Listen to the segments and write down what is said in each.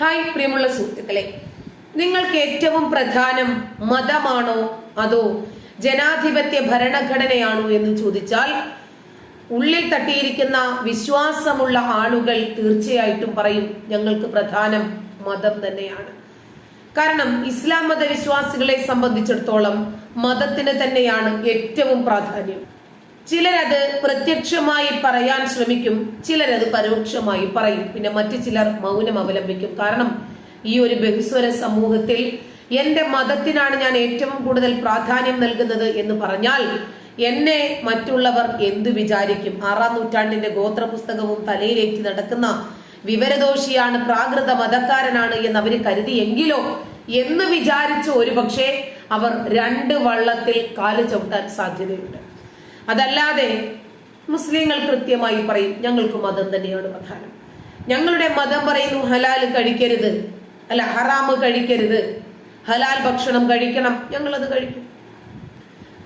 Hi പ്രിയമുള്ള സുഹൃത്തുക്കളെ നിങ്ങൾക്ക് ഏറ്റവും പ്രധാനം മതമാണോ അതോ ജനാധിപത്യ ഭരണഘടനയാണോ എന്ന് ചോദിച്ചാൽ ഉള്ളിൽ തട്ടിയിരിക്കുന്ന വിശ്വാസമുള്ള ആളുകൾ തീർച്ചയായിട്ടും പറയും ഞങ്ങൾക്ക് പ്രധാനം മതം തന്നെയാണ്. കാരണം ഇസ്ലാം മതവിശ്വാസികളെ സംബന്ധിച്ചിടത്തോളം മതത്തിന് തന്നെയാണ് ഏറ്റവും പ്രാധാന്യം. ചിലരത് പ്രത്യക്ഷമായി പറയാൻ ശ്രമിക്കും ചിലരത് പരോക്ഷമായി പറയും. പിന്നെ മറ്റു ചിലർ മൗനം അവലംബിക്കും. കാരണം ഈ ഒരു ബഹുസ്വര സമൂഹത്തിൽ എന്റെ മതത്തിനാണ് ഞാൻ ഏറ്റവും കൂടുതൽ പ്രാധാന്യം നൽകുന്നത് എന്ന് പറഞ്ഞാൽ എന്നെ മറ്റുള്ളവർ എന്തു വിചാരിക്കും? ആറാം നൂറ്റാണ്ടിന്റെ ഗോത്ര പുസ്തകവും തലയിലേറ്റി നടക്കുന്ന വിവരദോഷിയാണ് പ്രാകൃത മതക്കാരനാണ് എന്ന് അവർ കരുതിയെങ്കിലോ എന്ന് വിചാരിച്ച് ഒരുപക്ഷെ അവർ രണ്ട് വള്ളത്തിൽ കാൽ ചവിട്ടാൻ സാധ്യതയുണ്ട്. അതല്ലാതെ മുസ്ലിങ്ങൾ കൃത്യമായി പറയും ഞങ്ങൾക്ക് മതം തന്നെയാണ് പ്രധാനം. ഞങ്ങളുടെ മതം പറയുന്നു ഹലാൽ കഴിക്കരുത്. അല്ല ഹറാമ് കഴിക്കരുത്. ഹലാൽ ഭക്ഷണം കഴിക്കണം. ഞങ്ങളത് കഴിക്കും.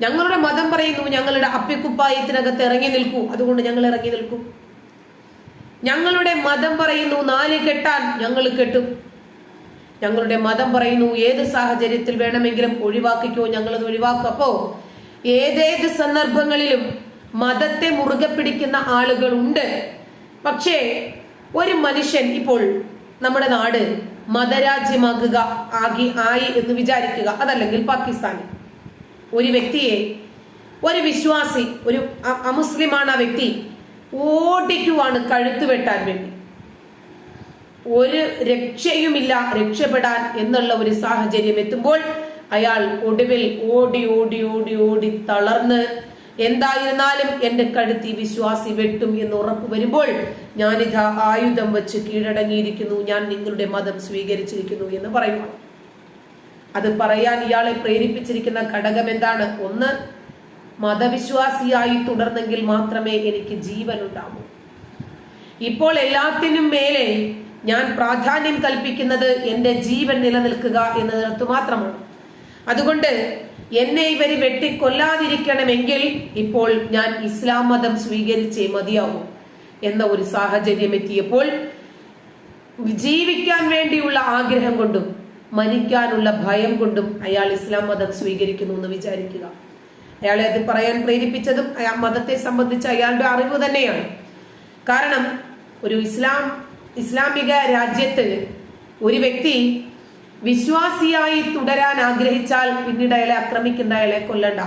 ഞങ്ങളുടെ മതം പറയുന്നു ഞങ്ങളുടെ അപ്പിക്കുപ്പായത്തിനകത്ത് ഇറങ്ങി നിൽക്കൂ. അതുകൊണ്ട് ഞങ്ങൾ ഇറങ്ങി നിൽക്കും. ഞങ്ങളുടെ മതം പറയുന്നു നാല് കെട്ടാൻ ഞങ്ങൾ കെട്ടും. ഞങ്ങളുടെ മതം പറയുന്നു ഏത് സാഹചര്യത്തിൽ വേണമെങ്കിലും ഒഴിവാക്കിക്കോ ഞങ്ങളത് ഒഴിവാക്കും. ഏതേത് സന്ദർഭങ്ങളിലും മതത്തെ മുറുകെ പിടിക്കുന്ന ആളുകളുണ്ട്. പക്ഷേ ഒരു മനുഷ്യൻ ഇപ്പോൾ നമ്മുടെ നാട് മതരാജ്യമാകുക ആകി ആയി എന്ന് വിചാരിക്കുക അതല്ലെങ്കിൽ പാകിസ്ഥാനിൽ. ഒരു വ്യക്തിയെ ഒരു വിശ്വാസി ഒരു അമുസ്ലിമാണ് ആ വ്യക്തി ഓടിക്കുവാണ് കഴുത്ത് വെട്ടാൻ വേണ്ടി. ഒരു രക്ഷയുമില്ല രക്ഷപ്പെടാൻ എന്നുള്ള ഒരു സാഹചര്യം എത്തുമ്പോൾ അയാൾ ഒടുവിൽ ഓടി ഓടി ഓടി ഓടി തളർന്ന് എന്തായിരുന്നാലും എന്റെ കഴുത്തി വിശ്വാസി വെട്ടും എന്ന് ഉറപ്പ് വരുമ്പോൾ ഞാനിതാ ആയുധം വെച്ച് കീഴടങ്ങിയിരിക്കുന്നു. ഞാൻ നിങ്ങളുടെ മതം സ്വീകരിച്ചിരിക്കുന്നു എന്ന് പറയുന്നു അത് പറയാൻ ഇയാളെ പ്രേരിപ്പിച്ചിരിക്കുന്ന ഘടകം എന്താണ്? ഒന്ന് മതവിശ്വാസിയായി തുടർന്നെങ്കിൽ മാത്രമേ എനിക്ക് ജീവൻ ഉണ്ടാവൂ. ഇപ്പോൾ എല്ലാത്തിനും മേലെ ഞാൻ പ്രാധാന്യം കൽപ്പിക്കുന്നത് എന്റെ ജീവൻ നിലനിൽക്കുക എന്നതിനകത്ത് മാത്രമാണ്. അതുകൊണ്ട് എന്നെ ഇവർ വെട്ടിക്കൊല്ലാതിരിക്കണമെങ്കിൽ ഇപ്പോൾ ഞാൻ ഇസ്ലാം മതം സ്വീകരിച്ചേ മതിയാവൂ എന്ന ഒരു സാഹചര്യം എത്തിയപ്പോൾ ജീവിക്കാൻ വേണ്ടിയുള്ള ആഗ്രഹം കൊണ്ടും മരിക്കാനുള്ള ഭയം കൊണ്ടും അയാൾ ഇസ്ലാം മതം സ്വീകരിക്കുന്നു എന്ന് വിചാരിക്കുക. അയാളെ അത് പറയാൻ പ്രേരിപ്പിച്ചതും അയാൾ മതത്തെ സംബന്ധിച്ച് അയാളുടെ അറിവ് തന്നെയാണ്. കാരണം ഒരു ഇസ്ലാം ഇസ്ലാമിക രാജ്യത്ത് ഒരു വ്യക്തി വിശ്വാസിയായി തുടരാൻ ആഗ്രഹിച്ചാൽ പിന്നീട് അയാളെ ആക്രമിക്കേണ്ട അയാളെ കൊല്ലണ്ട.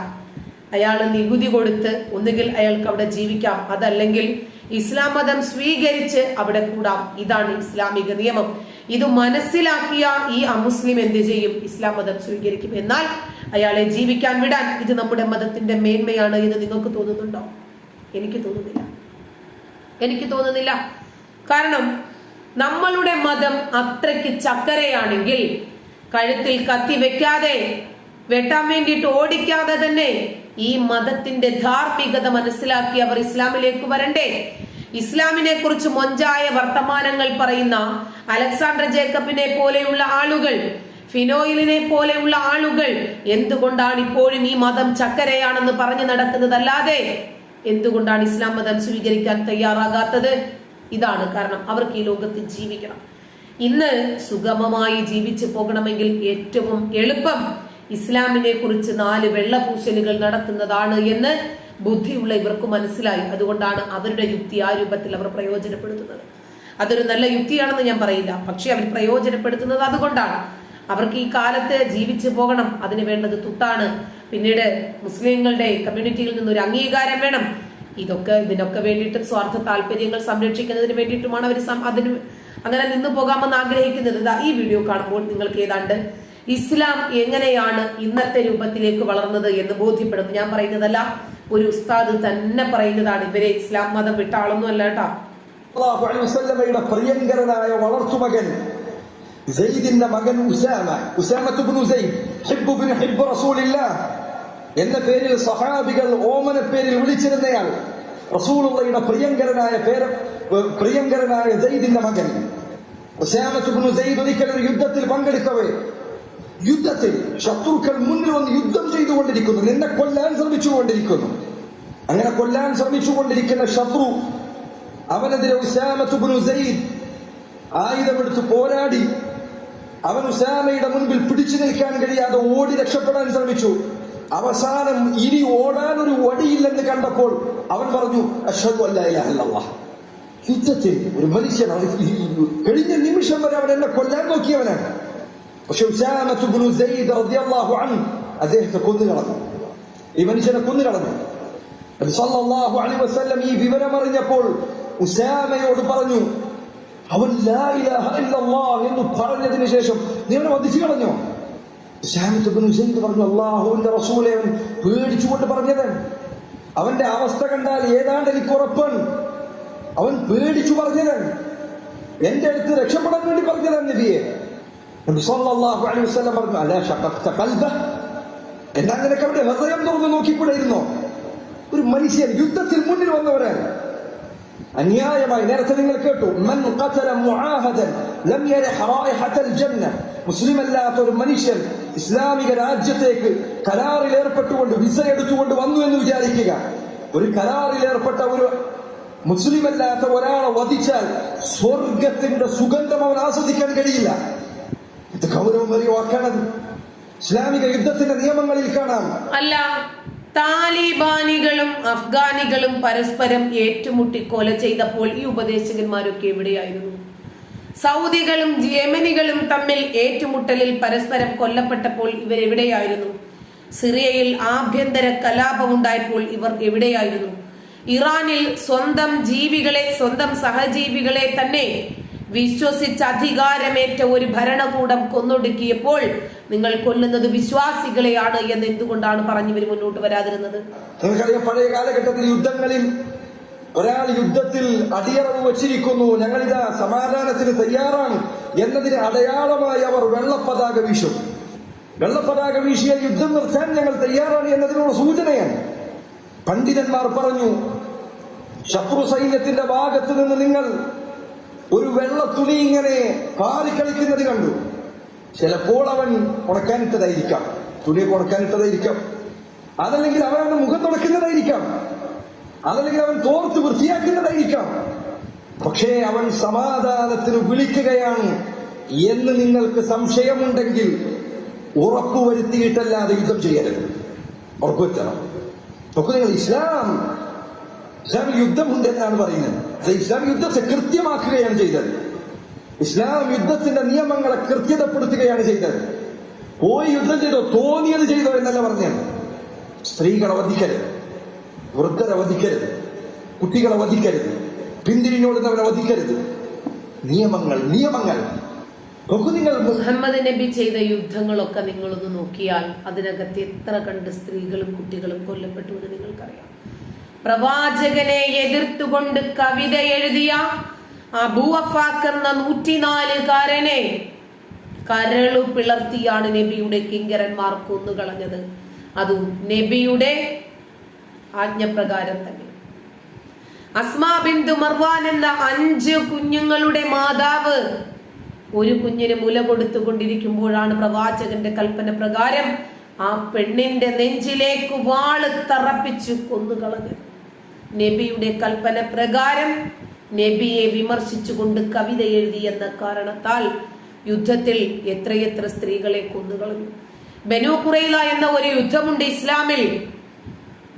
അയാൾ നികുതി കൊടുത്ത് ഒന്നുകിൽ അയാൾക്ക് അവിടെ ജീവിക്കാം. അതല്ലെങ്കിൽ ഇസ്ലാം മതം സ്വീകരിച്ച് അവിടെ കൂടാം. ഇതാണ് ഇസ്ലാമിക നിയമം. ഇത് മനസ്സിലാക്കിയ ഈ അമുസ്ലിം എന്ത് ചെയ്യും? ഇസ്ലാം മതം സ്വീകരിക്കും. എന്നാൽ അയാളെ ജീവിക്കാൻ വിടാൻ ഇത് നമ്മുടെ മതത്തിന്റെ മേന്മയാണ് എന്ന് നിങ്ങൾക്ക് തോന്നുന്നുണ്ടോ? എനിക്ക് തോന്നുന്നില്ല. എനിക്ക് തോന്നുന്നില്ല. കാരണം നമ്മളുടെ മതം അത്രയ്ക്ക് ചക്കരയാണെങ്കിൽ കഴുത്തിൽ കത്തി വെക്കാതെ വെട്ടാൻ വേണ്ടിയിട്ട് ഓടിക്കാതെ തന്നെ ഈ മതത്തിന്റെ ധാർമ്മികത മനസ്സിലാക്കി അവർ ഇസ്ലാമിലേക്ക് വരണ്ടേ? ഇസ്ലാമിനെ കുറിച്ച് മൊഞ്ചായ വർത്തമാനങ്ങൾ പറയുന്ന അലക്സാണ്ടർ ജേക്കബിനെ പോലെയുള്ള ആളുകൾ ഫിനോയിലിനെ പോലെയുള്ള ആളുകൾ എന്തുകൊണ്ടാണ് ഇപ്പോഴും ഈ മതം ചക്കരയാണെന്ന് പറഞ്ഞു നടക്കുന്നതല്ലാതെ എന്തുകൊണ്ടാണ് ഇസ്ലാം മതം സ്വീകരിക്കാൻ തയ്യാറാകാത്തത്? ഇതാണ് കാരണം അവർക്ക് ഈ ലോകത്ത് ജീവിക്കണം. ഇന്ന് സുഗമമായി ജീവിച്ചു പോകണമെങ്കിൽ ഏറ്റവും എളുപ്പം ഇസ്ലാമിനെ കുറിച്ച് നാല് വെള്ളപൂശലുകൾ നടത്തുന്നതാണ് എന്ന് ബുദ്ധിയുള്ള ഇവർക്ക് മനസ്സിലായി. അതുകൊണ്ടാണ് അവരുടെ യുക്തി ആ രൂപത്തിൽ അവർ പ്രയോജനപ്പെടുത്തുന്നത്. അതൊരു നല്ല യുക്തിയാണെന്ന് ഞാൻ പറയില്ല. പക്ഷെ അവർ പ്രയോജനപ്പെടുത്തുന്നത് അതുകൊണ്ടാണ്. അവർക്ക് ഈ കാലത്ത് ജീവിച്ചു പോകണം. അതിന് വേണ്ടത് തുട്ടാണ്. പിന്നീട് മുസ്ലിങ്ങളുടെ കമ്മ്യൂണിറ്റിയിൽ നിന്ന് ഒരു അംഗീകാരം വേണം. ഇതൊക്കെ ഇതിനൊക്കെ വേണ്ടിയിട്ട് സ്വാർത്ഥ താല്പര്യങ്ങൾ സംരക്ഷിക്കുന്നതിന് വേണ്ടിയിട്ടുമാണ് അവർ അതിന് അങ്ങനെ നിന്നു പോകാമെന്ന് ആഗ്രഹിക്കുന്നത്. ഇതാ ഈ വീഡിയോ കാണുമ്പോൾ നിങ്ങൾക്ക് ഏതാണ്ട് ഇസ്ലാം എങ്ങനെയാണ് ഇന്നത്തെ രൂപത്തിലേക്ക് വളർന്നത് എന്ന് ബോധ്യപ്പെടും ഞാൻ പറയുന്നതല്ല ഒരു ഉസ്താദ് തന്നെ പറയുന്നതാണ് ഇവരെ ഇസ്ലാം മതം വിട്ട ആളൊന്നും അല്ല കേട്ടോ. പ്രിയങ്കരനായ വളർത്തുമകൻ സെയ്ദിന്റെ മകൻ ഉസാമ ഉസാമത്തുബ്നു സെയ്ദ് ഹിബ്ബു ബിൻ ഹിബ്ബ് റസൂലില്ലാഹ്. എന്ന പേരിൽ സഹാബികൾ ഓമന പേരിൽ വിളിച്ചിരുന്നയാൾ. റസൂലുള്ളയുടെ പ്രിയങ്കരനായ പേര് പ്രിയങ്കരനായ ജയ്ദിന്റെ മകൻ. ഒരിക്കൽ ഒരു യുദ്ധത്തിൽ പങ്കെടുക്കവേ യുദ്ധത്തിൽ ശത്രുക്കൾ മുന്നിൽ വന്ന് യുദ്ധം ചെയ്തുകൊണ്ടിരിക്കുന്നു. നിന്നെ കൊല്ലാൻ ശ്രമിച്ചുകൊണ്ടിരിക്കുന്നു. അങ്ങനെ കൊല്ലാൻ ശ്രമിച്ചുകൊണ്ടിരിക്കുന്ന ശത്രു അവനെതിരെ ഉസാമത്തുബ്നു സെയ്ദ് ആയുധമെടുത്ത് പോരാടി. അവൻ ഉസാമയുടെ മുൻപിൽ പിടിച്ചു നിൽക്കാൻ കഴിയാതെ ഓടി രക്ഷപ്പെടാൻ ശ്രമിച്ചു. അവസാനം ഇനി ഓടാൻ ഒരു വടിയില്ലെന്ന് കണ്ടപ്പോൾ അവൻ പറഞ്ഞു അഷ്ഹദു അല്ലാ ഇല്ലല്ലാഹ് യുദ്ധത്തിൽ ഒരു മനുഷ്യൻ കഴിഞ്ഞ നിമിഷം വരെ അവൻ എന്നെ കൊല്ലാൻ നോക്കിയവനാണ്. പക്ഷെ അദ്ദേഹത്തെ കൊന്നുകളഞ്ഞു ഈ മനുഷ്യനെ കൊന്നുകളഞ്ഞു കളഞ്ഞു. അലൈഹി വസല്ലം ഈ വിവരം അറിഞ്ഞപ്പോൾ ഉസാമയോട് പറഞ്ഞു അവൻ എന്ന് പറഞ്ഞതിന് ശേഷം നീ അവനെ വധിച്ചു കളഞ്ഞോ? പറഞ്ഞു അള്ളാഹുവിന്റെ റസൂലെ അവൻ പേടിച്ചുകൊണ്ട് പറഞ്ഞത് അവന്റെ അവസ്ഥ കണ്ടാൽ ഏതാണ്ട് എനിക്ക് ഉറപ്പാണ് അവൻ പേടിച്ചു പറഞ്ഞത് എന്റെ അടുത്ത് രക്ഷപ്പെടാൻ വേണ്ടി പറഞ്ഞതാണ് നബിയെ. പറഞ്ഞു അലാ ശഖഖത ഖൽബ എന്നാൽ നിനക്ക് അവിടെ ഹൃദയം തുറന്ന് നോക്കിക്കൂടായിരുന്നോ? ഒരു മനുഷ്യൻ യുദ്ധത്തിൽ മുന്നിൽ വന്നവരാണ് അന്യായമായി നേരത്തെ നിങ്ങൾ കേട്ടു മൻ ഖതല മുആഹദൻ ലം യരഹ റായിഹത്തൽ ജന്ന. മുസ്ലിം അല്ലാത്ത ഒരു മനുഷ്യൻ ഇസ്ലാമിക രാജ്യത്തേക്ക് കരാറിൽ ഏർപ്പെട്ടുകൊണ്ട് വിസ എടുത്തുകൊണ്ട് വന്നു എന്ന് വിചാരിക്കുക. ഒരു കരാറിൽ ഏർപ്പെട്ട ഒരു മുസ്ലിം അല്ലാത്ത ഒരാളെ വധിച്ചാൽ സ്വർഗത്തിന്റെ സുഗന്ധം അവൻ ആസ്വദിക്കാൻ കഴിയില്ല. ഇത് ഗൗരവമേറിയ വാക്കാണത് ഇസ്ലാമിക യുദ്ധത്തിന്റെ നിയമങ്ങളിൽ കാണാം. അല്ല താലിബാനികളും അഫ്ഗാനികളും പരസ്പരം ഏറ്റുമുട്ടി കൊല ചെയ്തപ്പോൾ ഈ ഉപദേശകന്മാരൊക്കെ എവിടെയായിരുന്നു? സൗദികളും യമനികളും തമ്മിൽ ഏറ്റുമുട്ടലിൽ പരസ്പരം കൊല്ലപ്പെട്ടപ്പോൾ ഇവർ എവിടെയായിരുന്നു? സിറിയയിൽ ആഭ്യന്തര കലാപമുണ്ടായപ്പോൾ ഇവർ എവിടെയായിരുന്നു? ഇറാനിൽ സ്വന്തം ജീവികളെ സ്വന്തം സഹജീവികളെ തന്നെ വിശ്വസിച്ച് അധികാരമേറ്റ ഒരു ഭരണകൂടം കൊന്നൊടുക്കിയപ്പോൾ നിങ്ങൾ കൊല്ലുന്നത് വിശ്വാസികളെയാണ് എന്ന് എന്തുകൊണ്ടാണ് പറഞ്ഞു ഇവർ മുന്നോട്ട് വരാതിരുന്നത്? നിങ്ങൾക്കറിയാം പഴയ കാലഘട്ടത്തിൽ യുദ്ധങ്ങളിൽ ഒരാൾ യുദ്ധത്തിൽ അടിയറവ് വച്ചിരിക്കുന്നു ഞങ്ങളിതാ സമാധാനത്തിന് തയ്യാറാണ് എന്നതിന് അടയാളമായി അവർ വെള്ളപ്പതാക വീശും. വെള്ളപ്പതാക വീശിയ യുദ്ധം നിർത്താൻ ഞങ്ങൾ തയ്യാറാണ് എന്നതിനുള്ള സൂചനയാണ്. പണ്ഡിതന്മാർ പറഞ്ഞു ശത്രു സൈന്യത്തിന്റെ ഭാഗത്ത് നിന്ന് നിങ്ങൾ ഒരു വെള്ള തുണി ഇങ്ങനെ പാറിക്കളിക്കുന്നത് കണ്ടു. ചിലപ്പോൾ അവൻ ഉണക്കാനിട്ടതായിരിക്കാം. തുണി ഉണക്കാനിട്ടതായിരിക്കാം. അതല്ലെങ്കിൽ അവൻ അവന്റെ മുഖം തുടക്കുന്നതായിരിക്കാം അതല്ലെങ്കിൽ അവൻ തോർത്ത് വൃത്തിയാക്കുന്നതായിരിക്കാം. പക്ഷേ അവൻ സമാധാനത്തിന് വിളിക്കുകയാണ്. എന്ന് നിങ്ങൾക്ക് സംശയമുണ്ടെങ്കിൽ ഉറപ്പുവരുത്തിയിട്ടല്ലാതെ യുദ്ധം ചെയ്യരുത്. ഉറപ്പുവരുത്തണം. നോക്കൂ നിങ്ങൾ ഇസ്ലാം ഇസ്ലാമിൽ യുദ്ധമുണ്ട് എന്നാണ് പറയുന്നത്. അത് ഇസ്ലാം യുദ്ധത്തെ കൃത്യമാക്കുകയാണ് ചെയ്തത്. ഇസ്ലാം യുദ്ധത്തിന്റെ നിയമങ്ങളെ കൃത്യതപ്പെടുത്തുകയാണ് ചെയ്തത്. പോയി യുദ്ധം ചെയ്തോ തോന്നിയത് ചെയ്തോ എന്നല്ല പറഞ്ഞത്. സ്ത്രീകളെ വധിക്കരുത്. വൃദ്ധരെ വധിക്കരുത്. കുട്ടികളെ വധിക്കരുത്. പിന്തിരിഞ്ഞോടുന്നവരെ വധിക്കരുത്. നിയമങ്ങൾ നിയമങ്ങൾ. നിങ്ങൾ മുഹമ്മദ് നബി ചെയ്ത യുദ്ധങ്ങളൊക്കെ നിങ്ങളൊന്ന് നോക്കിയാൽ അതിനകത്ത് എത്ര കണ്ട് സ്ത്രീകളും കുട്ടികളും കൊല്ലപ്പെട്ടു എന്ന് നിങ്ങൾക്കറിയാം. പ്രവാചകനെ എതിർത്തുകൊണ്ട് കവിത എഴുതിയ അബൂഅഫാക്ക് എന്ന നൂറ്റിനാലുകാരനെ കരളു പിളർത്തിയാണ് നബിയുടെ കിങ്കരന്മാർ കൊന്നുകളഞ്ഞത്. അതും നബിയുടെ ആജ്ഞപ്രകാരം തന്നെ. അസ്മാ ബിന്ദു മർവാൻ എന്ന അഞ്ച് കുഞ്ഞുങ്ങളുടെ മാതാവ് ഒരു കുഞ്ഞിന് മുല കൊടുത്തുകൊണ്ടിരിക്കുമ്പോഴാണ് പ്രവാചകന്റെ കൽപ്പന പ്രകാരം ആ പെണ്ണിന്റെ നെഞ്ചിലേക്ക് വാൾ തറപ്പിച്ചു കൊന്നുകളഞ്ഞത്. നബിയുടെ കൽപ്പന പ്രകാരം നബിയെ വിമർശിച്ചുകൊണ്ട് കവിത എഴുതി എന്ന കാരണത്താൽ യുദ്ധത്തിൽ എത്രയെത്ര സ്ത്രീകളെ കൊന്നുകളഞ്ഞു. ബനു കുറയില എന്ന ഒരു യുദ്ധമുണ്ട് ഇസ്ലാമിൽ.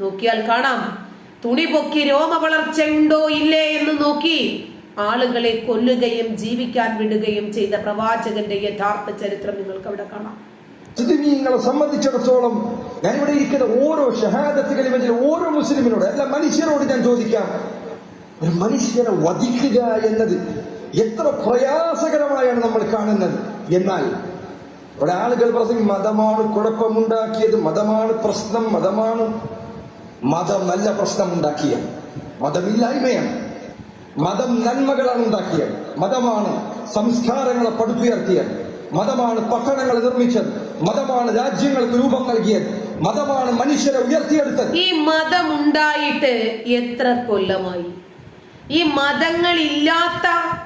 നോക്കിയാൽ കാണാം. തുണി പൊക്കി രോമ വളർച്ച ഉണ്ടോ ഇല്ലേ എന്ന് നോക്കി ആളുകളെ കൊല്ലുകയും ജീവിക്കാൻ വിടുകയും ചെയ്ത പ്രവാചകന്റെ യഥാർത്ഥ ചരിത്രം നിങ്ങൾക്ക് അവിടെ കാണാം. മുസ്ലിമീങ്ങളെ സംബന്ധിച്ചിടത്തോളം ഇവിടെ ഇരിക്കുന്ന ഓരോ ഷഹാദത്തുകളും വെച്ചാൽ ഓരോ മുസ്ലിമിനോട് അല്ല മനുഷ്യരോട് ഞാൻ ചോദിക്കാം. ഒരു മനുഷ്യനെ വധിക്കുക എന്നത് എത്ര പ്രയാസകരമായാണ് നമ്മൾ കാണുന്നത്. എന്നാൽ ഇവിടെ ആളുകൾ പറഞ്ഞു മതമാണ് കുഴപ്പമുണ്ടാക്കിയത് മതമാണ് പ്രശ്നം മതമാണ് മതം നല്ല പ്രശ്നം ഉണ്ടാക്കിയ മതമില്ലായ്മയാണ്. മതം നന്മകളാണ് ഉണ്ടാക്കിയത്. മതമാണ് സംസ്കാരങ്ങളെ പടുത്തുയർത്തിയത്. മതമാണ് പട്ടണങ്ങൾ നിർമ്മിച്ചത്. മതമാണ് രാജ്യങ്ങൾക്ക് രൂപം നൽകിയത്. മതമാണ് മനുഷ്യരെ ഉയർത്തിയെടുത്തത്. ഈ മതം ഉണ്ടായിട്ട് എത്ര കൊല്ലമായി? ഈ മതങ്ങളില്ലാത്ത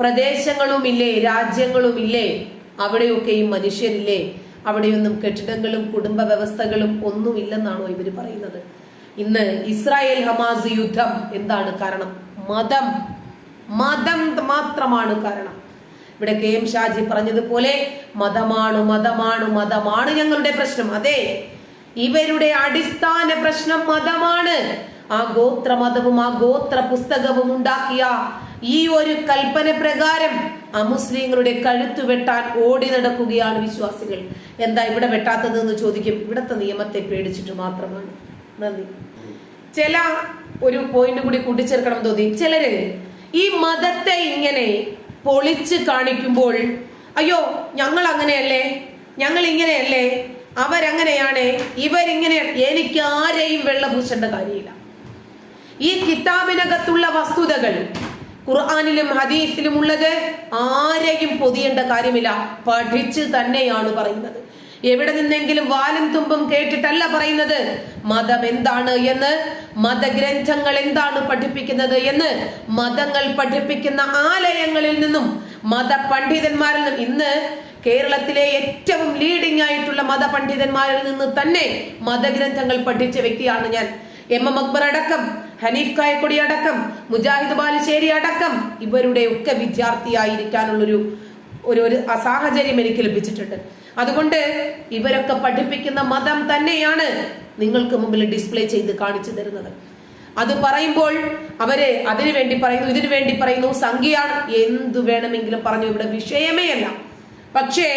പ്രദേശങ്ങളുമില്ലേ രാജ്യങ്ങളുമില്ലേ അവിടെയൊക്കെ ഈ മനുഷ്യരില്ലേ? അവിടെയൊന്നും കെട്ടിടങ്ങളും കുടുംബ വ്യവസ്ഥകളും ഒന്നുമില്ലെന്നാണോ ഇവർ പറയുന്നത്? ഇന്ന് ഇസ്രായേൽ ഹമാസ് യുദ്ധം എന്താണ് കാരണം? മതം. മതം മാത്രമാണ് കാരണം. ഇവിടെ കെ എം ഷാജി പറഞ്ഞതുപോലെ മതമാണ് മതമാണ് മതമാണ് ഞങ്ങളുടെ പ്രശ്നം. അതെ ഇവരുടെ അടിസ്ഥാന പ്രശ്നം മതമാണ്. ആ ഗോത്ര മതവും ആ ഗോത്ര പുസ്തകവും ഉണ്ടാക്കിയ ഈ ഒരു കൽപ്പന പ്രകാരം അമുസ്ലിങ്ങളുടെ കഴുത്തു വെട്ടാൻ ഓടി നടക്കുകയാണ് വിശ്വാസികൾ. എന്താ ഇവിടെ വെട്ടാത്തത് എന്ന് ചോദിക്കും. ഇവിടത്തെ നിയമത്തെ പേടിച്ചിട്ട് മാത്രമാണ്. നന്ദി. ചില ഒരു പോയിന്റ് കൂടി കൂട്ടിച്ചേർക്കണം തോന്നി. ചിലര് ഈ മതത്തെ ഇങ്ങനെ പൊളിച്ച് കാണിക്കുമ്പോൾ അയ്യോ ഞങ്ങൾ അങ്ങനെയല്ലേ ഞങ്ങൾ ഇങ്ങനെയല്ലേ അവരങ്ങനെയാണ്. ഇവരിങ്ങനെ എനിക്ക് ആരെയും വെള്ളപൂശേണ്ട കാര്യമില്ല. ഈ കിതാബിനകത്തുള്ള വസ്തുതകൾ ഖുർആാനിലും ഹദീസിലും ഉള്ളത് ആരെയും പൊതിയേണ്ട കാര്യമില്ല. പഠിച്ച് തന്നെയാണ് പറയുന്നത്. എവിടെ നിന്നെങ്കിലും വാലും തുമ്പും കേട്ടിട്ടല്ല പറയുന്നത്? മതം എന്താണ് എന്ന്? മതഗ്രന്ഥങ്ങൾ എന്താണ് പഠിപ്പിക്കുന്നത് എന്ന്? മതങ്ങൾ പഠിപ്പിക്കുന്ന ആലയങ്ങളിൽ നിന്നും മത പണ്ഡിതന്മാരിൽ നിന്നും ഇന്ന് കേരളത്തിലെ ഏറ്റവും ലീഡിംഗ് ആയിട്ടുള്ള മതപണ്ഡിതന്മാരിൽ നിന്ന് തന്നെ മതഗ്രന്ഥങ്ങൾ പഠിച്ച വ്യക്തിയാണ് ഞാൻ. എം. എം. അക്ബർ അടക്കം ഹനീഫ് കായക്കൊടി അടക്കം മുജാഹിദ് ബാലുശ്ശേരി അടക്കം ഇവരുടെ ഒക്കെ വിദ്യാർത്ഥിയായിരിക്കാനുള്ളൊരു ഒരു ഒരു സാഹചര്യം എനിക്ക് ലഭിച്ചിട്ടുണ്ട്. അതുകൊണ്ട് ഇവരൊക്കെ പഠിപ്പിക്കുന്ന മതം തന്നെയാണ് നിങ്ങൾക്ക് മുമ്പിൽ ഡിസ്പ്ലേ ചെയ്ത് കാണിച്ചു തരുന്നത്. അത് പറയുമ്പോൾ അവരെ അതിനു വേണ്ടി പറയുന്നു ഇതിനു വേണ്ടി പറയുന്നു സംഖ്യയാണ് എന്തു വേണമെങ്കിലും പറഞ്ഞു. ഇവിടെ വിഷയമേ അല്ല. പക്ഷേ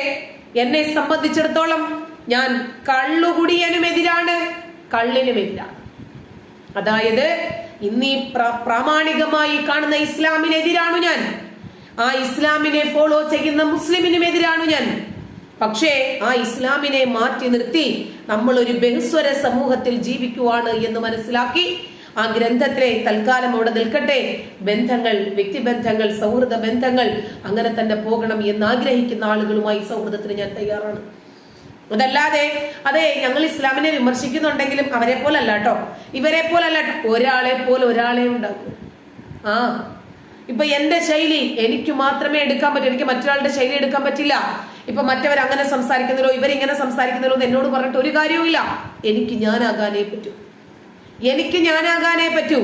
എന്നെ സംബന്ധിച്ചിടത്തോളം ഞാൻ കള്ളുകുടിയനുമെതിരാണ് കള്ളിനുമെതിരാണ് അതായത് ഇന്നീ ഈ പ്രാമാണികമായി കാണുന്ന ഇസ്ലാമിനെതിരാണു ഞാൻ. ആ ഇസ്ലാമിനെ ഫോളോ ചെയ്യുന്ന മുസ്ലിമിനുമെതിരാണു ഞാൻ. പക്ഷേ ആ ഇസ്ലാമിനെ മാറ്റി നിർത്തി നമ്മൾ ഒരു ബഹുസ്വര സമൂഹത്തിൽ ജീവിക്കുവാണ് എന്ന് മനസ്സിലാക്കി ആ ഗ്രന്ഥത്തിലെ തൽക്കാലം അവിടെ നിൽക്കട്ടെ. ബന്ധങ്ങൾ വ്യക്തിബന്ധങ്ങൾ സൗഹൃദ ബന്ധങ്ങൾ അങ്ങനെ തന്നെ പോകണം എന്ന് ആഗ്രഹിക്കുന്ന ആളുകളുമായി സൗഹൃദത്തിന് ഞാൻ തയ്യാറാണ്. അതല്ലാതെ അതെ ഞങ്ങൾ ഇസ്ലാമിനെ വിമർശിക്കുന്നുണ്ടെങ്കിലും അവരെ പോലല്ല കേട്ടോ. ഇവരെ പോലല്ല ഒരാളെ പോലെ ഒരാളെ ഉണ്ടാക്കും. ആ ഇപ്പൊ എന്റെ ശൈലി എനിക്ക് മാത്രമേ എടുക്കാൻ പറ്റൂ. എനിക്ക് മറ്റൊരാളുടെ ശൈലി എടുക്കാൻ പറ്റില്ല. ഇപ്പൊ മറ്റവർ അങ്ങനെ സംസാരിക്കുന്നല്ലോ ഇവരിങ്ങനെ സംസാരിക്കുന്നല്ലോ എന്ന് എന്നോട് പറഞ്ഞിട്ട് ഒരു കാര്യവുമില്ല എനിക്ക് ഞാനാകാനേ പറ്റൂ. എനിക്ക് ഞാനാകാനേ പറ്റൂ.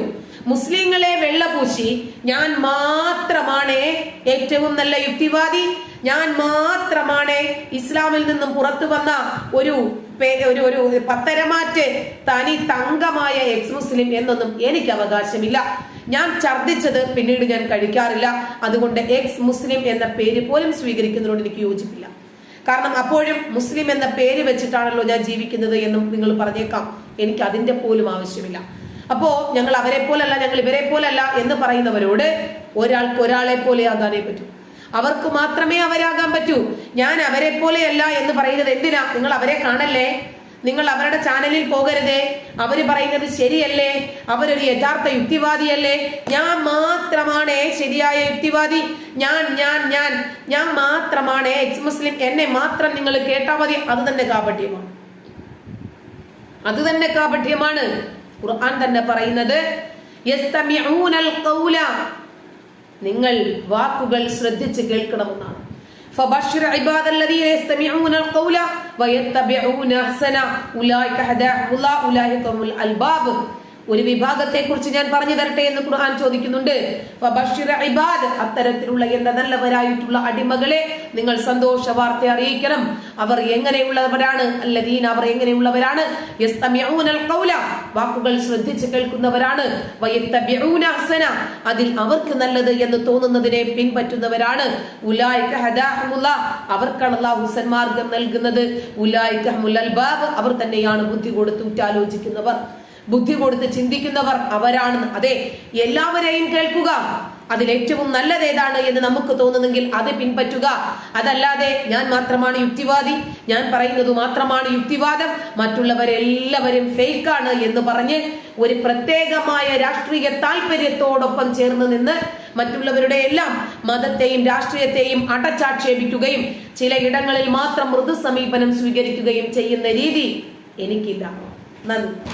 മുസ്ലിങ്ങളെ വെള്ളപൂശി ഞാൻ മാത്രമാണ് ഏറ്റവും നല്ല യുക്തിവാദി. ഞാൻ മാത്രമാണ് ഇസ്ലാമിൽ നിന്നും പുറത്തു വന്ന ഒരു ഒരു ഒരു പത്തരമാറ്റ് തനി തങ്കമായ എക്സ് മുസ്ലിം എന്നൊന്നും എനിക്ക് അവകാശമില്ല. ഞാൻ ഛർദ്ദിച്ചത് പിന്നീട് ഞാൻ കഴിക്കാറില്ല. അതുകൊണ്ട് എക്സ് മുസ്ലിം എന്ന പേര് പോലും സ്വീകരിക്കുന്നതിനോട് എനിക്ക് യോജിപ്പില്ല. കാരണം അപ്പോഴും മുസ്ലിം എന്ന പേര് വെച്ചിട്ടാണല്ലോ ഞാൻ ജീവിക്കുന്നത് എന്നും നിങ്ങൾ പറഞ്ഞേക്കാം. എനിക്ക് അതിന്റെ പോലും ആവശ്യമില്ല. അപ്പോ ഞങ്ങൾ അവരെ പോലല്ല ഞങ്ങൾ ഇവരെ പോലല്ല എന്ന് പറയുന്നവരോട് ഒരാൾക്ക് ഒരാളെ പോലെ ആകാനേ പറ്റൂ. അവർക്ക് മാത്രമേ അവരാകാൻ പറ്റൂ. ഞാൻ അവരെ പോലെയല്ല എന്ന് പറയുന്നത് എന്തിനാ? നിങ്ങൾ അവരെ കാണല്ലേ? നിങ്ങൾ അവരുടെ ചാനലിൽ പോകരുതേ. അവർ പറയുന്നത് ശരിയല്ലേ? അവരൊരു യഥാർത്ഥ യുക്തിവാദിയല്ലേ? ഞാൻ മാത്രമാണ് ശരിയായ യുക്തിവാദി. ഞാൻ ഞാൻ ഞാൻ. ഞാൻ മാത്രമാണ് എക്സ് മുസ്ലിം എന്നെ മാത്രം നിങ്ങൾ കേട്ടാ മതി. അത് തന്നെ കാപട്യമാണ്. അത് തന്നെ കാപട്യമാണ്. ഖുർആൻ തന്നെ പറയുന്നത് നിങ്ങൾ വാക്കുകൾ ശ്രദ്ധിച്ച് കേൾക്കണമെന്നാണ് فبشر عباد الذين يستمعون القول ويتبعون احسنه اولئك هداهم الله اولئك هم الالباب ഒരു വിഭാഗത്തെ കുറിച്ച് ഞാൻ പറഞ്ഞു തരട്ടെ എന്ന് ഖുർആൻ ചോദിക്കുന്നുണ്ട്. അത്തരത്തിലുള്ള എന്റെ നല്ലവരായിട്ടുള്ള അടിമകളെ നിങ്ങൾ സന്തോഷ വാർത്ത അറിയിക്കണം. അവർ എങ്ങനെയുള്ളവരാണ്? അല്ലദീൻ അവർ എങ്ങനെയുള്ളവരാണ്? വാക്കുകൾ ശ്രദ്ധിച്ച് കേൾക്കുന്നവരാണ്. അതിൽ അവർക്ക് നല്ലത് എന്ന് തോന്നുന്നതിനെ പിൻപറ്റുന്നവരാണ്. അവർക്കാണ് അല്ലാഹു സന്മാർഗം നൽകുന്നത്. അവർ തന്നെയാണ് ബുദ്ധി കൊടുത്ത് ഉറ്റാലോചിക്കുന്നവർ ബുദ്ധി കൊടുത്ത് ചിന്തിക്കുന്നവർ അവരാണ് അതെ എല്ലാവരെയും കേൾക്കുക. അതിൽ ഏറ്റവും നല്ലത് ഏതാണ് എന്ന് നമുക്ക് തോന്നുന്നെങ്കിൽ അത് പിൻപറ്റുക. അതല്ലാതെ ഞാൻ മാത്രമാണ് യുക്തിവാദി ഞാൻ പറയുന്നത് മാത്രമാണ് യുക്തിവാദം മറ്റുള്ളവരെല്ലാവരും ഫേക്കാണ് എന്ന് പറഞ്ഞ് ഒരു പ്രത്യേകമായ രാഷ്ട്രീയ താല്പര്യത്തോടൊപ്പം ചേർന്ന് നിന്ന് മറ്റുള്ളവരുടെ എല്ലാം മതത്തെയും രാഷ്ട്രീയത്തെയും അടച്ചാക്ഷേപിക്കുകയും ചില ഇടങ്ങളിൽ മാത്രം മൃദു സമീപനം സ്വീകരിക്കുകയും ചെയ്യുന്ന രീതി എനിക്കില്ല. നന്ദി.